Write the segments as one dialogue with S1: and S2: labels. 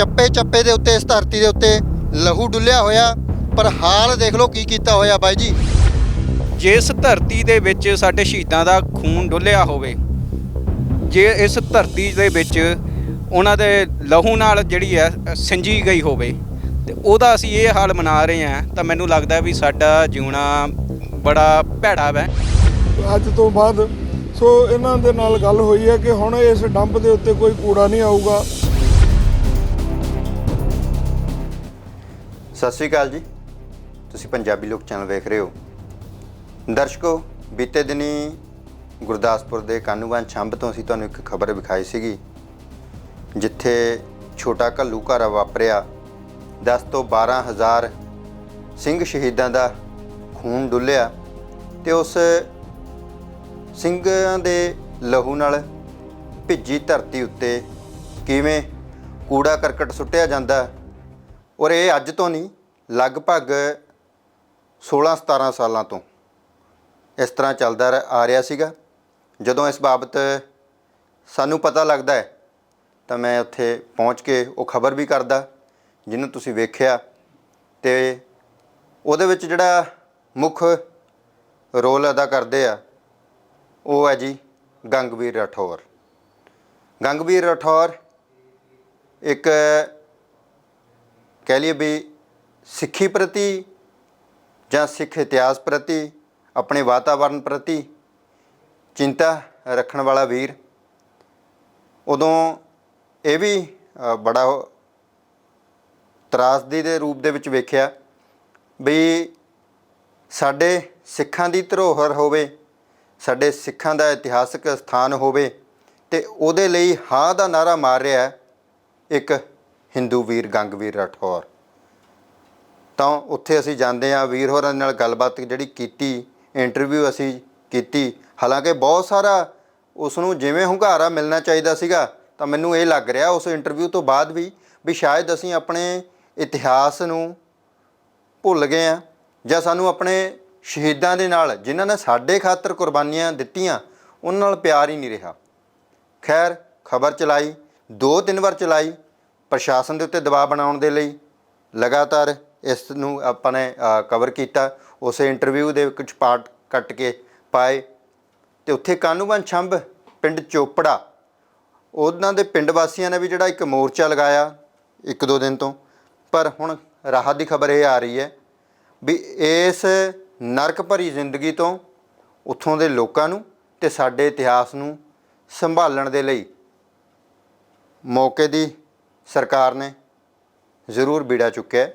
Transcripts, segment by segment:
S1: ਚੱਪੇ ਚੱਪੇ ਦੇ ਉੱਤੇ ਇਸ ਧਰਤੀ ਦੇ ਉੱਤੇ ਲਹੂ ਡੁੱਲਿਆ ਹੋਇਆ ਪਰ ਹਾਲ ਦੇਖ ਲਓ ਕੀ ਕੀਤਾ ਹੋਇਆ ਬਾਈ ਜੀ।
S2: ਜਿਸ ਧਰਤੀ ਦੇ ਵਿੱਚ ਸਾਡੇ ਸ਼ਹੀਦਾਂ ਦਾ ਖੂਨ ਡੁੱਲਿਆ ਹੋਵੇ ਜੇ ਇਸ ਧਰਤੀ ਦੇ ਵਿੱਚ ਉਹਨਾਂ ਦੇ ਲਹੂ ਨਾਲ ਜਿਹੜੀ ਹੈ ਸਿੰਜੀ ਗਈ ਹੋਵੇ ਤੇ ਉਹਦਾ ਅਸੀਂ ਇਹ ਹਾਲ ਮਨਾ ਰਹੇ ਹਾਂ ਤਾਂ ਮੈਨੂੰ ਲੱਗਦਾ ਵੀ ਸਾਡਾ ਜਿਉਣਾ ਬੜਾ ਭੈੜਾ ਹੈ
S3: ਅੱਜ ਤੋਂ ਬਾਅਦ ਸੋ ਇਹਨਾਂ ਦੇ ਨਾਲ ਗੱਲ ਹੋਈ ਹੈ ਕਿ ਹੁਣ ਇਸ ਡੰਪ ਦੇ ਉੱਤੇ ਕੋਈ ਕੂੜਾ ਨਹੀਂ ਆਊਗਾ।
S1: ਸਤਿ ਸ੍ਰੀ ਅਕਾਲ ਜੀ। ਤੁਸੀਂ ਪੰਜਾਬੀ ਲੋਕ ਚੈਨਲ ਵੇਖ ਰਹੇ ਹੋ। ਦਰਸ਼ਕੋ, ਬੀਤੇ ਦਿਨੀ ਗੁਰਦਾਸਪੁਰ ਦੇ ਕਾਨੂੰਵਾਨ ਛੰਭ ਤੋਂ ਅਸੀਂ ਤੁਹਾਨੂੰ ਇੱਕ ਖਬਰ ਵਿਖਾਈ ਸੀਗੀ, ਜਿੱਥੇ ਛੋਟਾ ਘੱਲੂ ਘਾਰਾ ਵਾਪਰਿਆ। 10 ਤੋਂ 12000 ਸਿੰਘ ਸ਼ਹੀਦਾਂ ਦਾ ਖੂਨ ਡੁੱਲਿਆ ਤੇ ਉਸ ਸਿੰਘਾਂ ਦੇ ਲਹੂ ਨਾਲ ਭਿੱਜੀ ਧਰਤੀ ਉੱਤੇ ਕਿਵੇਂ ਕੂੜਾ ਕਰਕਟ ਸੁੱਟਿਆ ਜਾਂਦਾ ਔਰ ਇਹ ਅੱਜ ਤੋਂ ਨਹੀਂ, ਲਗਭਗ 16 17 ਸਾਲਾਂ ਤੋਂ ਇਸ ਤਰ੍ਹਾਂ ਚੱਲਦਾ ਰ- ਆ ਰਿਹਾ ਸੀਗਾ। ਜਦੋਂ ਇਸ ਬਾਬਤ ਸਾਨੂੰ ਪਤਾ ਲੱਗਦਾ ਹੈ, ਤਾਂ ਮੈਂ ਉੱਥੇ ਪਹੁੰਚ ਕੇ ਉਹ ਖਬਰ ਵੀ ਕਰਦਾ, ਜਿਹਨੂੰ ਤੁਸੀਂ ਵੇਖਿਆ। ਤੇ ਉਹਦੇ ਵਿੱਚ ਜਿਹੜਾ ਮੁੱਖ ਰੋਲ ਅਦਾ ਕਰਦੇ ਆ, ਉਹ ਹੈ ਜੀ ਗੰਗਵੀਰ ਰਾਠੌਰ। ਗੰਗਵੀਰ ਰਾਠੌਰ ਇੱਕ ਕਹਿ ਲਈਏ ਵੀ ਸਿੱਖੀ ਪ੍ਰਤੀ ਜਾਂ ਸਿੱਖ ਇਤਿਹਾਸ ਪ੍ਰਤੀ, ਆਪਣੇ ਵਾਤਾਵਰਣ ਪ੍ਰਤੀ ਚਿੰਤਾ ਰੱਖਣ ਵਾਲਾ ਵੀਰ, ਉਦੋਂ ਇਹ ਵੀ ਬੜਾ ਤਰਾਸਦੀ ਦੇ ਰੂਪ ਦੇ ਵਿੱਚ ਵੇਖਿਆ ਵੀ ਸਾਡੇ ਸਿੱਖਾਂ ਦੀ ਧਰੋਹਰ ਹੋਵੇ, ਸਾਡੇ ਸਿੱਖਾਂ ਦਾ ਇਤਿਹਾਸਕ ਸਥਾਨ ਹੋਵੇ ਤੇ ਉਹਦੇ ਲਈ ਹਾਂ ਦਾ ਨਾਰਾ ਮਾਰ ਰਿਹਾ ਇੱਕ ਹਿੰਦੂ ਵੀਰ ਗੰਗਵੀਰ ਰਾਠੌਰ। ਤਾਂ ਉੱਥੇ ਅਸੀਂ ਜਾਂਦੇ ਹਾਂ ਵੀਰ ਹੋਰਾਂ ਨਾਲ ਗੱਲਬਾਤ ਜਿਹੜੀ ਕੀਤੀ ਇੰਟਰਵਿਊ ਅਸੀਂ ਕੀਤੀ। ਹਾਲਾਂਕਿ ਬਹੁਤ ਸਾਰਾ ਉਸ ਨੂੰ ਜਿਵੇਂ ਹੁੰਗਾਰਾ ਮਿਲਣਾ ਚਾਹੀਦਾ ਸੀਗਾ, ਤਾਂ ਮੈਨੂੰ ਇਹ ਲੱਗ ਰਿਹਾ ਉਸ ਇੰਟਰਵਿਊ ਤੋਂ ਬਾਅਦ ਵੀ ਵੀ ਸ਼ਾਇਦ ਅਸੀਂ ਆਪਣੇ ਇਤਿਹਾਸ ਨੂੰ ਭੁੱਲ ਗਏ ਆ ਜਾਂ ਸਾਨੂੰ ਆਪਣੇ ਸ਼ਹੀਦਾਂ ਦੇ ਨਾਲ, ਜਿਨ੍ਹਾਂ ਨੇ ਸਾਡੇ ਖਾਤਰ ਕੁਰਬਾਨੀਆਂ ਦਿੱਤੀਆਂ, ਉਹਨਾਂ ਨਾਲ ਪਿਆਰ ਹੀ ਨਹੀਂ ਰਿਹਾ। ਖੈਰ, ਖਬਰ ਚਲਾਈ, ਦੋ ਤਿੰਨ ਵਾਰ ਚਲਾਈ ਪ੍ਰਸ਼ਾਸਨ ਦੇ ਉੱਤੇ ਦਬਾਅ ਬਣਾਉਣ ਦੇ ਲਈ ਲਗਾਤਾਰ ਇਸ ਨੂੰ ਆਪਾਂ ਨੇ ਕਵਰ ਕੀਤਾ। ਉਸੇ ਇੰਟਰਵਿਊ ਦੇ ਕੁਝ ਪਾਰਟ ਕੱਟ ਕੇ ਪਾਏ। ਤੇ ਉੱਥੇ ਕਾਨੂੰਬਨ ਛੰਭ ਪਿੰਡ ਚੋਪੜਾ, ਉਹਨਾਂ ਦੇ ਪਿੰਡ ਵਾਸੀਆਂ ਨੇ ਵੀ ਜਿਹੜਾ ਇੱਕ ਮੋਰਚਾ ਲਗਾਇਆ ਇੱਕ ਦੋ ਦਿਨ ਤੋਂ। ਪਰ ਹੁਣ ਰਾਹਤ ਦੀ ਖਬਰ ਇਹ ਆ ਰਹੀ ਹੈ ਵੀ ਇਸ ਨਰਕ ਭਰੀ ਜ਼ਿੰਦਗੀ ਤੋਂ ਉੱਥੋਂ ਦੇ ਲੋਕਾਂ ਨੂੰ ਤੇ ਸਾਡੇ ਇਤਿਹਾਸ ਨੂੰ ਸੰਭਾਲਣ ਦੇ ਲਈ ਮੌਕੇ ਦੀ ਸਰਕਾਰ ਨੇ ਜ਼ਰੂਰ ਬੀੜਾ ਚੁੱਕਿਆ ਹੈ।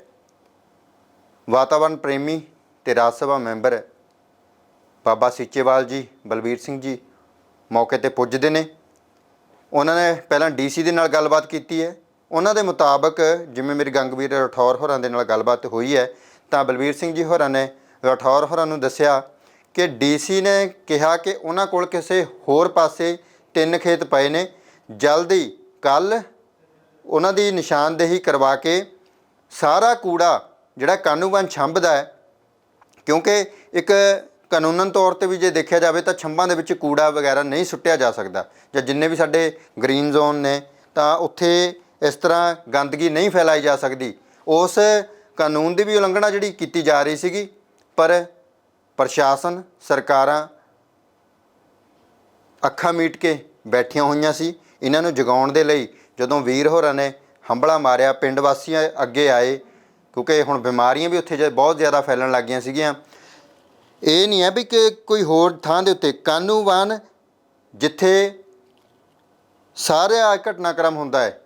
S1: ਵਾਤਾਵਰਣ ਪ੍ਰੇਮੀ ਤੇ ਰਾਜ ਸਭਾ ਮੈਂਬਰ ਬਾਬਾ ਸੀਚੇਵਾਲ ਜੀ, ਬਲਬੀਰ ਸਿੰਘ ਜੀ ਮੌਕੇ ਤੇ ਪੁੱਜਦੇ ਨੇ। ਉਹਨਾਂ ਨੇ ਪਹਿਲਾਂ ਡੀਸੀ ਦੇ ਨਾਲ ਗੱਲਬਾਤ ਕੀਤੀ ਹੈ। ਉਹਨਾਂ ਦੇ ਮੁਤਾਬਕ ਜਿਵੇਂ ਮੇਰੀ ਗੰਗਵੀਰ ਰਠੌਰ ਹੋਰਾਂ ਦੇ ਨਾਲ ਗੱਲਬਾਤ ਹੋਈ ਹੈ, ਤਾਂ ਬਲਬੀਰ ਸਿੰਘ ਜੀ ਹੋਰਾਂ ਨੇ ਰਠੌਰ ਹੋਰਾਂ ਨੂੰ ਦੱਸਿਆ ਕਿ ਡੀਸੀ ਨੇ ਕਿਹਾ ਕਿ ਉਹਨਾਂ ਕੋਲ ਕਿਸੇ ਹੋਰ ਪਾਸੇ ਤਿੰਨ ਖੇਤ ਪਏ ਨੇ। ਜਲਦੀ ਕੱਲ ਉਹਨਾਂ ਦੀ ਨਿਸ਼ਾਨਦੇਹੀ ਕਰਵਾ ਕੇ ਸਾਰਾ ਕੂੜਾ ਜਿਹੜਾ ਕਾਨੂੰਬਨ ਛੰਭਦਾ ਹੈ, ਕਿਉਂਕਿ ਇੱਕ ਕਾਨੂੰਨਨ ਤੌਰ ਤੇ ਵੀ ਜੇ ਦੇਖਿਆ ਜਾਵੇ ਤਾਂ ਛੰਭਾਂ ਦੇ ਵਿੱਚ ਕੂੜਾ ਵਗੈਰਾ ਨਹੀਂ ਸੁੱਟਿਆ ਜਾ ਸਕਦਾ ਜਾਂ ਜਿੰਨੇ ਵੀ ਸਾਡੇ ਗ੍ਰੀਨ ਜ਼ੋਨ ਨੇ ਤਾਂ ਉੱਥੇ ਇਸ ਤਰ੍ਹਾਂ ਗੰਦਗੀ ਨਹੀਂ ਫੈਲਾਈ ਜਾ ਸਕਦੀ। ਉਸ ਕਾਨੂੰਨ ਦੀ ਵੀ ਉਲੰਘਣਾ ਜਿਹੜੀ ਕੀਤੀ ਜਾ ਰਹੀ ਸੀਗੀ, ਪਰ ਪ੍ਰਸ਼ਾਸਨ, ਸਰਕਾਰਾਂ ਅੱਖਾਂ ਮੀਟ ਕੇ ਬੈਠੀਆਂ ਹੋਈਆਂ ਸੀ। ਇਹਨਾਂ ਨੂੰ ਜਗਾਉਣ ਦੇ ਲਈ ਜਦੋਂ ਵੀਰ ਹੋਰਾਂ ਨੇ ਹੰਬਲਾ ਮਾਰਿਆ, ਪਿੰਡ ਵਾਸੀਆਂ ਅੱਗੇ ਆਏ, ਕਿਉਂਕਿ ਹੁਣ ਬਿਮਾਰੀਆਂ ਵੀ ਉੱਥੇ ਜੇ ਬਹੁਤ ਜ਼ਿਆਦਾ ਫੈਲਣ ਲੱਗ ਗਈਆਂ ਸੀਗੀਆਂ। ਇਹ ਨਹੀਂ ਹੈ ਵੀ ਕਿ ਕੋਈ ਹੋਰ ਥਾਂ ਦੇ ਉੱਤੇ ਕਾਨੂੰਵਾਨ ਜਿੱਥੇ ਸਾਰਾ ਘਟਨਾਕ੍ਰਮ ਹੁੰਦਾ ਹੈ।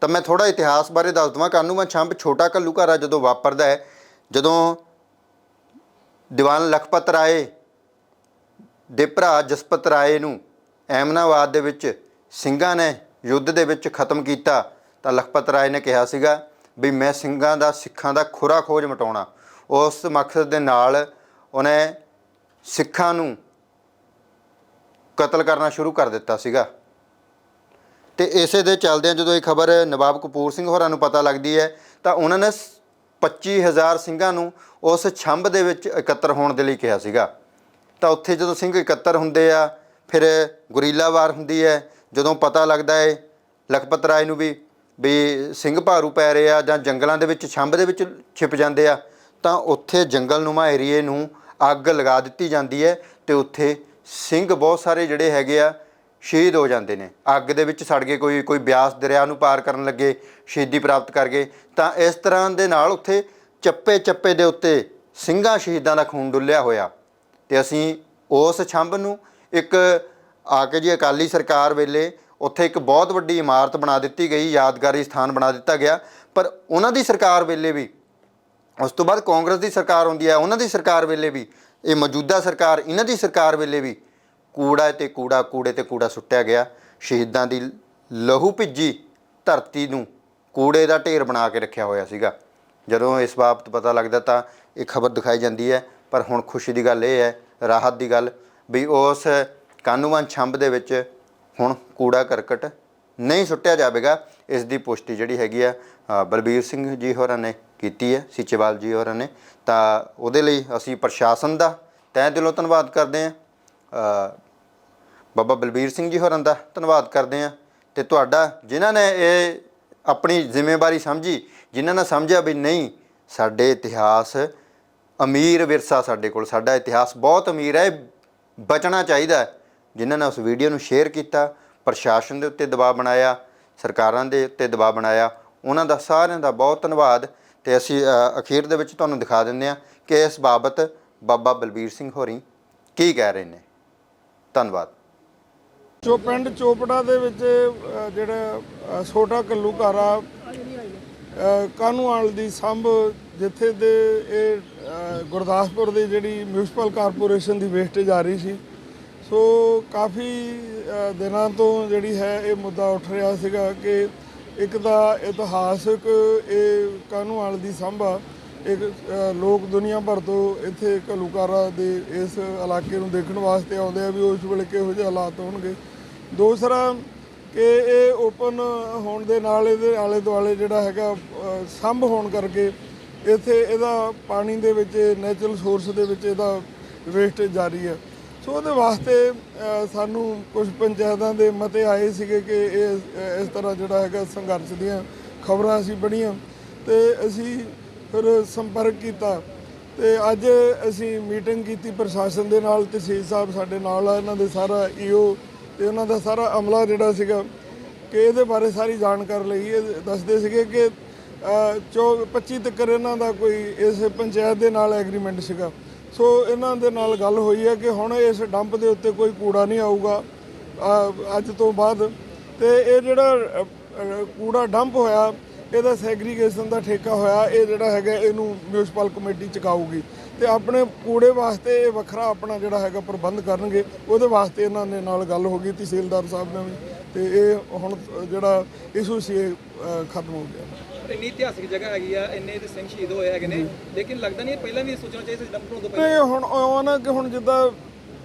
S1: ਤਾਂ ਮੈਂ ਥੋੜਾ ਇਤਿਹਾਸ ਬਾਰੇ ਦੱਸ ਦਵਾਂ। ਕਾਨੂੰਵਾਨ ਛੰਭ ਛੋਟਾ ਘੱਲੂਘਾਰਾ ਜਦੋਂ ਵਾਪਰਦਾ ਹੈ, ਜਦੋਂ ਦੀਵਾਨ ਲਖਪਤ ਰਾਏ ਦੇ ਭਰਾ ਜਸਪਤ ਰਾਏ ਨੂੰ ਐਮਨਾਬਾਦ ਦੇ ਵਿੱਚ ਸਿੰਘਾਂ ਨੇ ਯੁੱਧ ਦੇ ਵਿੱਚ ਖਤਮ ਕੀਤਾ, ਤਾਂ ਲਖਪਤ ਰਾਏ ਨੇ ਕਿਹਾ ਸੀਗਾ ਵੀ ਮੈਂ ਸਿੰਘਾਂ ਦਾ, ਸਿੱਖਾਂ ਦਾ ਖੁਰਾ ਖੋਜ ਮਟਾਉਣਾ। ਉਸ ਮਕਸਦ ਦੇ ਨਾਲ ਉਹਨੇ ਸਿੱਖਾਂ ਨੂੰ ਕਤਲ ਕਰਨਾ ਸ਼ੁਰੂ ਕਰ ਦਿੱਤਾ ਸੀਗਾ। ਤੇ ਇਸੇ ਦੇ ਚੱਲਦਿਆਂ ਜਦੋਂ ਇਹ ਖਬਰ ਨਵਾਬ ਕਪੂਰ ਸਿੰਘ ਹੋਰਾਂ ਨੂੰ ਪਤਾ ਲੱਗਦੀ ਹੈ, ਤਾਂ ਉਹਨਾਂ ਨੇ ਸ- 25000 ਸਿੰਘਾਂ ਨੂੰ ਉਸ ਛੰਭ ਦੇ ਵਿੱਚ ਇਕੱਤਰ ਹੋਣ ਦੇ ਲਈ ਕਿਹਾ ਸੀਗਾ। ਤਾਂ ਉੱਥੇ ਜਦੋਂ ਸਿੰਘ ਇਕੱਤਰ ਹੁੰਦੇ ਆ, ਫਿਰ ਗੁਰੀਲਾ ਵਾਰ ਹੁੰਦੀ ਹੈ ਜਦੋਂ ਪਤਾ ਲੱਗਦਾ ਹੈ ਲਖਪਤ ਰਾਏ ਨੂੰ ਵੀ ਵੀ ਸਿੰਘ ਭਾਰੂ ਪੈ ਰਹੇ ਆ ਜਾਂ ਜੰਗਲਾਂ ਦੇ ਵਿੱਚ ਛੰਭ ਦੇ ਵਿੱਚ ਛਿਪ ਜਾਂਦੇ ਆ, ਤਾਂ ਉੱਥੇ ਜੰਗਲਨੁਮਾ ਏਰੀਏ ਨੂੰ ਅੱਗ ਲਗਾ ਦਿੱਤੀ ਜਾਂਦੀ ਹੈ ਤੇ ਉੱਥੇ ਸਿੰਘ ਬਹੁਤ ਸਾਰੇ ਜਿਹੜੇ ਹੈਗੇ ਆ ਸ਼ਹੀਦ ਹੋ ਜਾਂਦੇ ਨੇ। ਅੱਗ ਦੇ ਵਿੱਚ ਸੜ ਗਏ, ਕੋਈ ਕੋਈ ਬਿਆਸ ਦਰਿਆ ਨੂੰ ਪਾਰ ਕਰਨ ਲੱਗੇ, ਸ਼ਹੀਦੀ ਪ੍ਰਾਪਤ ਕਰ ਗਏ। ਤਾਂ ਇਸ ਤਰ੍ਹਾਂ ਦੇ ਨਾਲ ਉੱਥੇ ਚੱਪੇ ਚੱਪੇ ਦੇ ਉੱਤੇ ਸਿੰਘਾਂ ਸ਼ਹੀਦਾਂ ਦਾ ਖੂਨ ਡੁੱਲਿਆ ਹੋਇਆ ਤੇ ਅਸੀਂ ਉਸ ਛੰਭ ਨੂੰ ਇੱਕ ਆ ਕੇ ਜੀ ਅਕਾਲੀ ਸਰਕਾਰ ਵੇਲੇ ਉੱਥੇ ਇੱਕ ਬਹੁਤ ਵੱਡੀ ਇਮਾਰਤ ਬਣਾ ਦਿੱਤੀ ਗਈ, ਯਾਦਗਾਰੀ ਸਥਾਨ ਬਣਾ ਦਿੱਤਾ ਗਿਆ। ਪਰ ਉਹਨਾਂ ਦੀ ਸਰਕਾਰ ਵੇਲੇ ਵੀ, ਉਸ ਤੋਂ ਬਾਅਦ ਕਾਂਗਰਸ ਦੀ ਸਰਕਾਰ ਹੁੰਦੀ ਹੈ ਉਹਨਾਂ ਦੀ ਸਰਕਾਰ ਵੇਲੇ ਵੀ, ਇਹ ਮੌਜੂਦਾ ਸਰਕਾਰ, ਇਹਨਾਂ ਦੀ ਸਰਕਾਰ ਵੇਲੇ ਵੀ ਕੂੜਾ ਤੇ ਕੂੜਾ, ਕੂੜੇ ਤੇ ਕੂੜਾ ਸੁੱਟਿਆ ਗਿਆ। ਸ਼ਹੀਦਾਂ ਦੀ ਲਹੂ ਭਿੱਜੀ ਧਰਤੀ ਨੂੰ ਕੂੜੇ ਦਾ ਢੇਰ ਬਣਾ ਕੇ ਰੱਖਿਆ ਹੋਇਆ ਸੀਗਾ। ਜਦੋਂ ਇਸ ਬਾਬਤ ਪਤਾ ਲੱਗਦਾ ਤਾਂ ਇਹ ਖਬਰ ਦਿਖਾਈ ਜਾਂਦੀ ਹੈ, ਪਰ ਹੁਣ ਖੁਸ਼ੀ ਦੀ ਗੱਲ ਇਹ ਹੈ, ਰਾਹਤ ਦੀ ਗੱਲ ਵੀ ਉਸ ਕਾਨੂੰਵਾਨ ਛੰਭ ਦੇ ਵਿੱਚ ਹੁਣ ਕੂੜਾ ਕਰਕਟ ਨਹੀਂ ਸੁੱਟਿਆ ਜਾਵੇਗਾ। ਇਸ ਦੀ ਪੁਸ਼ਟੀ ਜਿਹੜੀ ਹੈਗੀ ਆ ਬਲਬੀਰ ਸਿੰਘ ਜੀ ਹੋਰਾਂ ਨੇ ਕੀਤੀ ਹੈ ਸੀਚੇਵਾਲ ਜੀ ਹੋਰਾਂ ਨੇ। ਤਾਂ ਉਹਦੇ ਲਈ ਅਸੀਂ ਪ੍ਰਸ਼ਾਸਨ ਦਾ ਤਹਿ ਦਿਲੋਂ ਧੰਨਵਾਦ ਕਰਦੇ ਹਾਂ। ਬਾਬਾ ਬਲਬੀਰ ਸਿੰਘ ਜੀ ਹੋਰਾਂ ਦਾ ਧੰਨਵਾਦ ਕਰਦੇ ਹਾਂ। ਤੇ ਤੁਹਾਡਾ, ਜਿਨ੍ਹਾਂ ਨੇ ਇਹ ਆਪਣੀ ਜ਼ਿੰਮੇਵਾਰੀ ਸਮਝੀ, ਜਿਨ੍ਹਾਂ ਨੇ ਸਮਝਿਆ ਵੀ ਨਹੀਂ, ਸਾਡੇ ਇਤਿਹਾਸ ਅਮੀਰ ਵਿਰਸਾ ਸਾਡੇ ਕੋਲ, ਸਾਡਾ ਇਤਿਹਾਸ ਬਹੁਤ ਅਮੀਰ ਹੈ, ਇਹ ਬਚਣਾ ਚਾਹੀਦਾ ਹੈ। ਜਿਨ੍ਹਾਂ ਨੇ ਉਸ ਵੀਡੀਓ ਨੂੰ ਸ਼ੇਅਰ ਕੀਤਾ ਪ੍ਰਸ਼ਾਸਨ ਦੇ ਉੱਤੇ ਦਬਾਅ ਬਣਾਇਆ ਸਰਕਾਰਾਂ ਦੇ ਉੱਤੇ ਦਬਾਅ ਬਣਾਇਆ ਉਹਨਾਂ ਦਾ ਸਾਰਿਆਂ ਦਾ ਬਹੁਤ ਧੰਨਵਾਦ। ਤੇ ਅਸੀਂ ਅਖੀਰ ਦੇ ਵਿੱਚ ਤੁਹਾਨੂੰ ਦਿਖਾ ਦਿੰਦੇ ਹਾਂ ਕਿ ਇਸ ਬਾਬਤ ਬਾਬਾ ਬਲਬੀਰ ਸਿੰਘ ਹੋਰੀ ਕੀ ਕਹਿ ਰਹੇ ਨੇ। ਧੰਨਵਾਦ।
S3: ਚੋ ਪਿੰਡ ਚੋਪੜਾ ਦੇ ਵਿੱਚ ਜਿਹੜਾ ਅ, ਛੋਟਾ ਘੱਲੂਘਾਰਾ ਅ, ਕਾਹਨੂੰਵਾਲ ਦੀ ਸੰਭ ਜਿੱਥੇ ਦੇ ਇਹ ਗੁਰਦਾਸਪੁਰ ਦੀ ਜਿਹੜੀ ਮਿਊਨਿਸਪਲ ਕਾਰਪੋਰੇਸ਼ਨ ਦੀ ਵੇਸਟੇਜ ਆ ਰਹੀ ਸੀ ਸੋ ਕਾਫੀ ਦਿਨਾਂ ਤੋਂ ਜਿਹੜੀ ਹੈ ਇਹ ਮੁੱਦਾ ਉੱਠ ਰਿਹਾ ਸੀਗਾ ਕਿ ਇੱਕ ਤਾਂ ਇਤਿਹਾਸਕ ਇਹ ਕਾਹਨੂੰਵਾਲ ਦੀ ਸੰਭਾ ਇੱਕ ਲੋਕ ਦੁਨੀਆ ਭਰ ਤੋਂ ਇੱਥੇ ਘੱਲੂਘਾਰਾ ਦੇ ਇਸ ਇਲਾਕੇ ਨੂੰ ਦੇਖਣ ਵਾਸਤੇ ਆਉਂਦੇ ਆ ਵੀ ਉਸ ਵੇਲੇ ਕਿਹੋ ਜਿਹੇ ਹਾਲਾਤ ਹੋਣਗੇ। ਦੂਸਰਾ ਕਿ ਇਹ ਓਪਨ ਹੋਣ ਦੇ ਨਾਲ ਇਹਦੇ ਆਲੇ ਦੁਆਲੇ ਜਿਹੜਾ ਹੈਗਾ ਸੰਭ ਹੋਣ ਕਰਕੇ ਇੱਥੇ ਇਹਦਾ ਪਾਣੀ ਦੇ ਵਿੱਚ ਨੈਚੁਰਲ ਸੋਰਸ ਦੇ ਵਿੱਚ ਇਹਦਾ ਵੇਸਟ ਜਾਰੀ ਹੈ ਸੋ ਉਹਦੇ ਵਾਸਤੇ ਸਾਨੂੰ ਕੁਝ ਪੰਚਾਇਤਾਂ ਦੇ ਮਤੇ ਆਏ ਸੀਗੇ ਕਿ ਇਹ ਇਸ ਤਰ੍ਹਾਂ ਜਿਹੜਾ ਹੈਗਾ ਸੰਘਰਸ਼ ਦੀਆਂ ਖਬਰਾਂ ਅਸੀਂ ਪੜ੍ਹੀਆਂ ਤੇ ਅਸੀਂ ਫਿਰ ਸੰਪਰਕ ਕੀਤਾ। ਤੇ ਅੱਜ ਅਸੀਂ ਮੀਟਿੰਗ ਕੀਤੀ ਪ੍ਰਸ਼ਾਸਨ ਦੇ ਨਾਲ, ਤਹਿਸੀਲ ਸਾਹਿਬ ਸਾਡੇ ਨਾਲ ਆ, ਇਹਨਾਂ ਦੇ ਸਾਰਾ ਈਓ ਤੇ ਉਹਨਾਂ ਦਾ ਸਾਰਾ ਅਮਲਾ ਜਿਹੜਾ ਸੀਗਾ ਕਿ ਇਹਦੇ ਬਾਰੇ ਸਾਰੀ ਜਾਣਕਾਰੀ ਲਈ। ਇਹ ਦੱਸਦੇ ਸੀਗੇ ਕਿ ਚੌ 25 ਤੱਕ ਇਹਨਾਂ ਦਾ ਕੋਈ ਇਸ ਪੰਚਾਇਤ ਦੇ ਨਾਲ ਐਗਰੀਮੈਂਟ ਸੀਗਾ। ਸੋ ਇਹਨਾਂ ਦੇ ਨਾਲ ਗੱਲ ਹੋਈ ਹੈ ਕਿ ਹੁਣ ਇਸ ਡੰਪ ਦੇ ਉੱਤੇ ਕੋਈ ਕੂੜਾ ਨਹੀਂ ਆਊਗਾ ਅੱਜ ਤੋਂ ਬਾਅਦ। ਤੇ ਇਹ ਜਿਹੜਾ ਕੂੜਾ ਡੰਪ ਹੋਇਆ, ਇਹਦਾ ਸੈਗਰੀਗੇਸ਼ਨ ਦਾ ਠੇਕਾ ਹੋਇਆ, ਇਹ ਜਿਹੜਾ ਹੈਗਾ ਇਹਨੂੰ ਮਿਊਨਿਸਪਲ ਕਮੇਟੀ ਚੁਕਾਊਗੀ। ਤੇ ਆਪਣੇ ਕੂੜੇ ਵਾਸਤੇ ਇਹ ਵੱਖਰਾ ਆਪਣਾ ਜਿਹੜਾ ਹੈਗਾ ਪ੍ਰਬੰਧ ਕਰਨਗੇ, ਉਹਦੇ ਵਾਸਤੇ ਇਹਨਾਂ ਦੇ ਨਾਲ ਗੱਲ ਹੋ ਗਈ ਤਹਿਸੀਲਦਾਰ ਸਾਹਿਬ ਨਾਲ ਵੀ। ਤੇ ਇਹ ਹੁਣ ਜਿਹੜਾ ਇਸ਼ੂ ਸੀ, ਇਹ ਖਤਮ ਹੋ ਗਿਆ।
S4: ਇੰਨੀ ਇਤਿਹਾਸਿਕ ਜਗ੍ਹਾ ਹੈਗੀ ਆ, ਇੰਨੇ ਤੇ ਸਿੰਘ ਸ਼ਹੀਦ ਹੋਏ ਹੈਗੇ ਨੇ। ਲੇਕਿਨ ਲੱਗਦਾ ਨਹੀਂ ਇਹ ਪਹਿਲਾਂ ਵੀ ਸੋਚਣਾ ਚਾਹੀਦਾ ਸੀ ਡੰਪ ਤੋਂ ਪਹਿਲਾਂ?
S3: ਨਹੀਂ, ਹੁਣ ਉਹ ਨਾ ਕਿ ਹੁਣ ਜਿੱਦਾਂ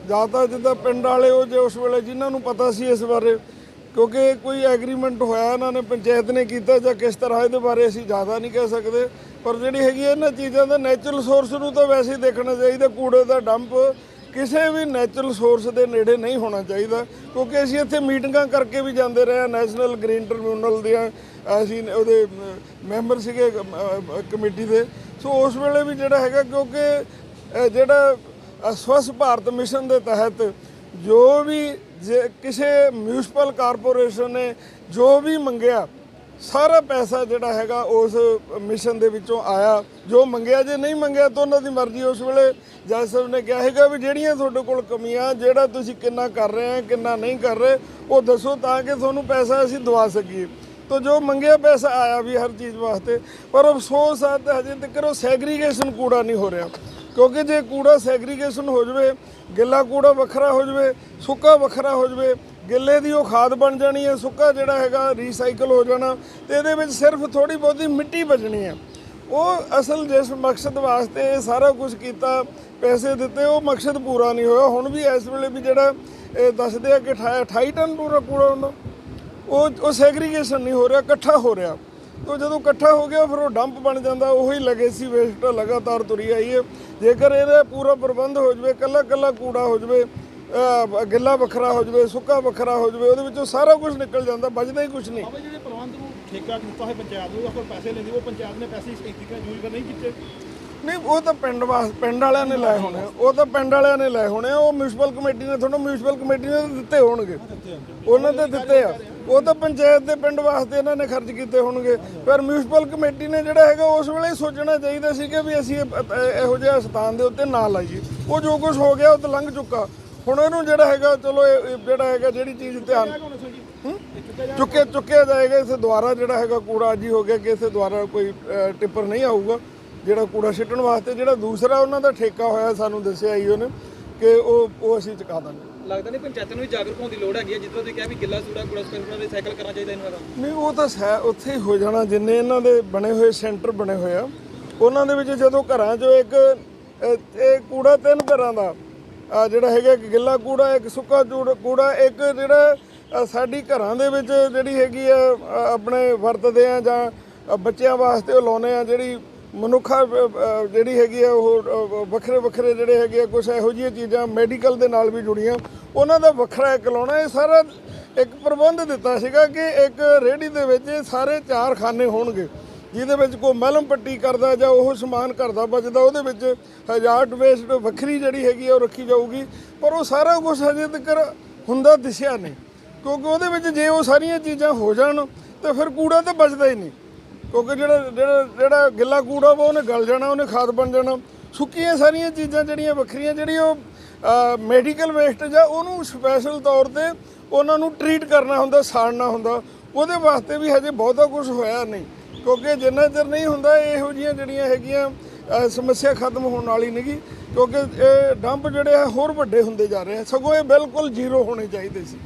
S3: ਜ਼ਿਆਦਾ ਜਿੱਦਾਂ ਪਿੰਡ ਵਾਲੇ ਉਹ ਜੇ ਉਸ ਵੇਲੇ ਜਿਨ੍ਹਾਂ ਨੂੰ ਪਤਾ ਸੀ ਇਸ ਬਾਰੇ, ਕਿਉਂਕਿ ਕੋਈ ਐਗਰੀਮੈਂਟ ਹੋਇਆ ਇਹਨਾਂ ਨੇ, ਪੰਚਾਇਤ ਨੇ ਕੀਤਾ ਜਾਂ ਕਿਸ ਤਰ੍ਹਾਂ ਇਹਦੇ ਬਾਰੇ ਅਸੀਂ ਜ਼ਿਆਦਾ ਨਹੀਂ ਕਹਿ ਸਕਦੇ। ਪਰ ਜਿਹੜੀ ਹੈਗੀ ਹੈ ਇਹਨਾਂ ਚੀਜ਼ਾਂ ਦਾ ਨੈਚੁਰਲ ਸੋਰਸ ਨੂੰ ਤਾਂ ਵੈਸੇ ਹੀ ਦੇਖਣਾ ਚਾਹੀਦਾ, ਕੂੜੇ ਦਾ ਡੰਪ ਕਿਸੇ ਵੀ ਨੈਚੁਰਲ ਸੋਰਸ ਦੇ ਨੇੜੇ ਨਹੀਂ ਹੋਣਾ ਚਾਹੀਦਾ, ਕਿਉਂਕਿ ਅਸੀਂ ਇੱਥੇ ਮੀਟਿੰਗਾਂ ਕਰਕੇ ਵੀ ਜਾਂਦੇ ਰਹੇ ਹਾਂ ਨੈਸ਼ਨਲ ਗ੍ਰੀਨ ਟ੍ਰਿਬਿਊਨਲ ਦੀਆਂ, ਅਸੀਂ ਉਹਦੇ ਮੈਂਬਰ ਸੀਗੇ ਕਮੇਟੀ ਦੇ। ਸੋ ਉਸ ਵੇਲੇ ਵੀ ਜਿਹੜਾ ਹੈਗਾ, ਕਿਉਂਕਿ ਜਿਹੜਾ ਸਵੱਛ ਭਾਰਤ ਮਿਸ਼ਨ ਦੇ ਤਹਿਤ ਜੋ ਵੀ ਜੇ ਕਿਸੇ ਮਿਊਨਿਸਪਲ ਕਾਰਪੋਰੇਸ਼ਨ ਨੇ ਜੋ ਵੀ ਮੰਗਿਆ ਸਾਰਾ ਪੈਸਾ ਜਿਹੜਾ ਹੈਗਾ ਉਸ ਮਿਸ਼ਨ ਦੇ ਵਿੱਚੋਂ ਆਇਆ। ਜੋ ਮੰਗਿਆ, ਜੇ ਨਹੀਂ ਮੰਗਿਆ ਤਾਂ ਉਹਨਾਂ ਦੀ ਮਰਜ਼ੀ ਉਸ ਵੇਲੇ ਜੱਜ ਸਾਹਿਬ ਨੇ ਕਿਹਾ ਹੈਗਾ ਵੀ ਜਿਹੜੀਆਂ ਤੁਹਾਡੇ ਕੋਲ ਕਮੀਆਂ, ਜਿਹੜਾ ਤੁਸੀਂ ਕਿੰਨਾ ਕਰ ਰਹੇ ਆ, ਕਿੰਨਾ ਨਹੀਂ ਕਰ ਰਹੇ, ਉਹ ਦੱਸੋ ਤਾਂ ਕਿ ਤੁਹਾਨੂੰ ਪੈਸਾ ਅਸੀਂ ਦਵਾ ਸਕੀਏ। ਤੋ ਜੋ ਮੰਗਿਆ ਪੈਸਾ ਆਇਆ ਵੀ ਹਰ ਚੀਜ਼ ਵਾਸਤੇ, ਪਰ ਅਫਸੋਸ ਆ ਤੇ ਹਜੇ ਤੱਕ ਉਹ ਸੈਗਰੀਗੇਸ਼ਨ ਕੂੜਾ ਨਹੀਂ ਹੋ ਰਿਹਾ। ਕਿਉਂਕਿ ਜੇ ਕੂੜਾ ਸੈਗਰੀਗੇਸ਼ਨ ਹੋ ਜਵੇ, ਗਿੱਲਾ ਕੂੜਾ ਵੱਖਰਾ ਹੋ ਜਵੇ, ਸੁੱਕਾ ਵੱਖਰਾ ਹੋ ਜਵੇ ਗਿੱਲੇ ਦੀ ਉਹ ਖਾਦ ਬਣ ਜਾਣੀ ਹੈ, ਸੁੱਕਾ ਜਿਹੜਾ ਹੈਗਾ ਰੀਸਾਈਕਲ ਹੋ ਜਾਣਾ ਤੇ ਇਹਦੇ ਵਿੱਚ ਸਿਰਫ ਥੋੜੀ ਬਹੁਤੀ ਮਿੱਟੀ ਬਚਣੀ ਹੈ। ਉਹ ਅਸਲ ਜਿਸ ਮਕਸਦ ਵਾਸਤੇ ਇਹ ਸਾਰਾ ਕੁਝ ਕੀਤਾ, ਪੈਸੇ ਦਿੱਤੇ, ਉਹ ਮਕਸਦ ਪੂਰਾ ਨਹੀਂ ਹੋਇਆ। ਹੁਣ ਵੀ ਇਸ ਵੇਲੇ ਵੀ ਜਿਹੜਾ ਇਹ ਦੱਸਦੇ ਆ ਕਿ 28 ਟਨ ਪੂਰਾ ਕੂੜਾ ਹੁੰਦਾ। ਉਹ ਉਹ ਸੈਗਰੀਗੇਸ਼ਨ ਨਹੀਂ ਹੋ ਰਿਹਾ, ਇਕੱਠਾ ਹੋ ਰਿਹਾ। ਤੋ ਜਦੋਂ ਇਕੱਠਾ ਹੋ ਗਿਆ, ਫਿਰ ਉਹ ਡੰਪ ਬਣ ਜਾਂਦਾ, ਉਹੀ ਲੈਗੇਸੀ ਵੇਸਟ ਲਗਾਤਾਰ ਤੁਰੀ ਆਈ ਹੈ। ਜੇਕਰ ਇਹਦਾ ਪੂਰਾ ਪ੍ਰਬੰਧ ਹੋ ਜਵੇ ਕੱਲਾ ਕੱਲਾ ਕੂੜਾ ਹੋ ਜਵੇ ਗਿੱਲਾ ਵੱਖਰਾ ਹੋ ਜਾਵੇ ਸੁੱਕਾ ਵੱਖਰਾ ਹੋ ਜਾਵੇ ਉਹਦੇ ਵਿੱਚੋਂ ਸਾਰਾ ਕੁਝ ਨਿਕਲ ਜਾਂਦਾ ਬਚਦਾ ਹੀ ਕੁਝ ਨਹੀਂ।
S5: ਬਾਬਾ ਜਿਹੜੇ ਪ੍ਰਬੰਧ ਨੂੰ ਠੇਕਾ ਦਿੱਤਾ ਹੈ ਪੰਚਾਇਤ ਨੂੰ ਉਹ ਕੋਲ ਪੈਸੇ ਲੈਂਦੀ ਉਹ ਪੰਚਾਇਤ ਨੇ ਪੈਸੇ ਇਸ ਤਰੀਕੇ ਨਾਲ ਯੂਜ਼ ਕਰ ਨਹੀਂ ਕੀਤੇ।
S3: ਨਹੀਂ ਉਹ ਤਾਂ ਪਿੰਡ ਵਾਸ ਪਿੰਡ ਵਾਲਿਆਂ ਨੇ ਲਾਏ ਹੋਣੇ। ਉਹ ਤਾਂ ਪਿੰਡ ਵਾਲਿਆਂ ਨੇ ਲਾਏ ਹੋਣੇ। ਉਹ ਮਿਊਨਿਸਪਲ ਕਮੇਟੀ ਨੇ ਤੁਹਾਨੂੰ ਮਿਊਨਿਸਪਲ ਕਮੇਟੀ ਨੇ ਦਿੱਤੇ ਹੋਣਗੇ। ਉਹਨਾਂ ਤੇ ਦਿੱਤੇ ਆ। ਉਹ ਤਾਂ ਪੰਚਾਇਤ ਦੇ ਪਿੰਡ ਵਾਸਤੇ ਇਹਨਾਂ ਨੇ ਖਰਚ ਕੀਤੇ ਹੋਣਗੇ। ਪਰ ਮਿਊਨਿਸਪਲ ਕਮੇਟੀ ਨੇ ਜਿਹੜਾ ਹੈਗਾ ਉਸ ਵੇਲੇ ਸੋਚਣਾ ਚਾਹੀਦਾ ਸੀ ਕਿ ਵੀ ਅਸੀਂ ਇਹੋ ਜਿਹੇ ਸਥਾਨ ਦੇ ਉੱਤੇ ਨਾ ਲਾਈਏ। ਉਹ ਜੋ ਕੁਝ ਹੋ ਗਿਆ ਉਹ ਤਾਂ ਲੰਘ ਚੁੱਕਾ। ਹੁਣ ਇਹਨੂੰ ਜਿਹੜਾ ਹੈਗਾ ਚਲੋ ਇਹ ਜਿਹੜਾ ਹੈਗਾ ਜਿਹੜੀ ਚੀਜ਼ ਧਿਆਨ ਹੂੰ? ਚੁੱਕਿਆ ਜਾਏਗਾ ਇਸੇ ਦੁਆਰਾ ਜਿਹੜਾ ਹੈਗਾ ਕੂੜਾ ਅੱਜ ਹੀ ਹੋ ਗਿਆ ਕਿ ਇਸੇ ਦੁਆਰਾ ਕੋਈ ਟਿੱਪਰ ਨਹੀਂ ਆਊਗਾ ਜਿਹੜਾ ਕੂੜਾ ਸਿੱਟਣ ਵਾਸਤੇ। ਜਿਹੜਾ ਦੂਸਰਾ ਉਹਨਾਂ ਦਾ ਠੇਕਾ ਹੋਇਆ ਸਾਨੂੰ ਦੱਸਿਆ ਹੀ ਉਹਨੇ ਕਿ ਉਹ ਉਹ ਅਸੀਂ ਚੁਕਾ ਦਾਂਗੇ।
S4: ਲੱਗਦਾ ਨਹੀਂ ਪੰਚਾਇਤਾਂ ਨੂੰ ਵੀ ਜਾਗਰੂਕ ਹੋਣ ਦੀ ਲੋੜ ਹੈਗੀ ਹੈ ਜਿੱਦਾਂ ਤੁਸੀਂ ਕਿਹਾ ਵੀ ਗਿੱਲਾ ਸੂੜਾ ਕੂੜਾ ਸੁੱਕਾ ਰੀਸਾਈਕਲ ਕਰਨਾ ਚਾਹੀਦਾ ਇਹਨਾਂ ਦਾ।
S3: ਨਹੀਂ ਉਹ ਤਾਂ ਸੈ ਉੱਥੇ ਹੀ ਹੋ ਜਾਣਾ ਜਿੰਨੇ ਇਹਨਾਂ ਦੇ ਬਣੇ ਹੋਏ ਸੈਂਟਰ ਬਣੇ ਹੋਏ ਆ। ਉਹਨਾਂ ਦੇ ਵਿੱਚ ਜਦੋਂ ਘਰਾਂ 'ਚੋਂ ਇੱਕ ਇਹ ਕੂੜਾ ਤਿੰਨ ਤਰ੍ਹਾਂ ਦਾ ਜਿਹੜਾ ਹੈਗਾ ਇੱਕ ਗਿੱਲਾ ਕੂੜਾ, ਇੱਕ ਸੁੱਕਾ ਚੂੜ- ਕੂੜਾ, ਇੱਕ ਜਿਹੜਾ ਸਾਡੀ ਘਰਾਂ ਦੇ ਵਿੱਚ ਜਿਹੜੀ ਹੈਗੀ ਆ ਆਪਣੇ ਵਰਤਦੇ ਆ ਜਾਂ ਬੱਚਿਆਂ ਵਾਸਤੇ ਉਹ ਲਾਉਨੇ ਆ, ਜਿਹੜੀ ਮਨੁੱਖਾ ਜਿਹੜੀ ਹੈਗੀ ਆ, ਉਹ ਵੱਖਰੇ ਵੱਖਰੇ ਜਿਹੜੇ ਹੈਗੇ ਆ ਕੁਝ ਇਹੋ ਜਿਹੀਆਂ ਚੀਜ਼ਾਂ ਮੈਡੀਕਲ ਦੇ ਨਾਲ ਵੀ ਜੁੜੀਆਂ। ਉਹਨਾਂ ਦਾ ਵੱਖਰਾ ਇੱਕ ਲਾਉਣਾ, ਇਹ ਸਾਰਾ ਇੱਕ ਪ੍ਰਬੰਧ ਦਿੱਤਾ ਸੀਗਾ ਕਿ ਇੱਕ ਰੇਹੜੀ ਦੇ ਵਿੱਚ ਇਹ ਸਾਰੇ ਚਾਰ ਖਾਨੇ ਹੋਣਗੇ। ਜਿਹਦੇ ਵਿੱਚ ਕੋਈ ਮਲਮ ਪੱਟੀ ਕਰਦਾ ਜਾਂ ਉਹ ਸਮਾਨ ਘਰ ਦਾ ਬਚਦਾ ਉਹਦੇ ਵਿੱਚ ਹਜ਼ਾਰਡ ਵੇਸਟ ਵੱਖਰੀ ਜਿਹੜੀ ਹੈਗੀ ਆ, ਉਹ ਰੱਖੀ ਜਾਊਗੀ। ਪਰ ਉਹ ਸਾਰਾ ਕੁਝ ਹਜੇ ਤੱਕ ਹੁੰਦਾ ਦਿਸਿਆ ਨਹੀਂ। ਕਿਉਂਕਿ ਉਹਦੇ ਵਿੱਚ ਜੇ ਉਹ ਸਾਰੀਆਂ ਚੀਜ਼ਾਂ ਹੋ ਜਾਣ, ਤਾਂ ਫਿਰ ਕੂੜਾ ਤਾਂ ਬਚਦਾ ਹੀ ਨਹੀਂ। ਕਿਉਂਕਿ ਜਿਹੜਾ ਜਿਹੜਾ ਜਿਹੜਾ ਗਿੱਲਾ ਕੂੜਾ ਵਾ, ਉਹਨੇ ਗਲ ਜਾਣਾ, ਉਹਨੇ ਖਾਦ ਬਣ ਜਾਣਾ। ਸੁੱਕੀਆਂ ਸਾਰੀਆਂ ਚੀਜ਼ਾਂ ਜਿਹੜੀਆਂ ਵੱਖਰੀਆਂ, ਜਿਹੜੀ ਉਹ ਮੈਡੀਕਲ ਵੇਸਟ ਜਾਂ ਉਹਨੂੰ ਸਪੈਸ਼ਲ ਤੌਰ ਤੇ ਉਹਨਾਂ ਨੂੰ ਟਰੀਟ ਕਰਨਾ ਹੁੰਦਾ, ਸਾੜਨਾ ਹੁੰਦਾ, ਉਹਦੇ ਵਾਸਤੇ ਵੀ ਹਜੇ ਬਹੁਤਾ ਕੁਝ ਹੋਇਆ ਨਹੀਂ। ਕਿਉਂਕਿ ਜਿੰਨਾ ਚਿਰ ਨਹੀਂ ਹੁੰਦਾ, ਇਹੋ ਜਿਹੀਆਂ ਜਿਹੜੀਆਂ ਹੈਗੀਆਂ ਸਮੱਸਿਆ ਖਤਮ ਹੋਣ ਵਾਲੀ ਨਹੀਂਗੀ ਕਿਉਂਕਿ ਇਹ ਡੰਪ ਜਿਹੜੇ ਆ, ਹੋਰ ਵੱਡੇ ਹੁੰਦੇ ਜਾ ਰਹੇ ਆ। ਸਗੋਂ ਇਹ ਬਿਲਕੁਲ ਜ਼ੀਰੋ ਹੋਣੇ ਚਾਹੀਦੇ ਸੀ।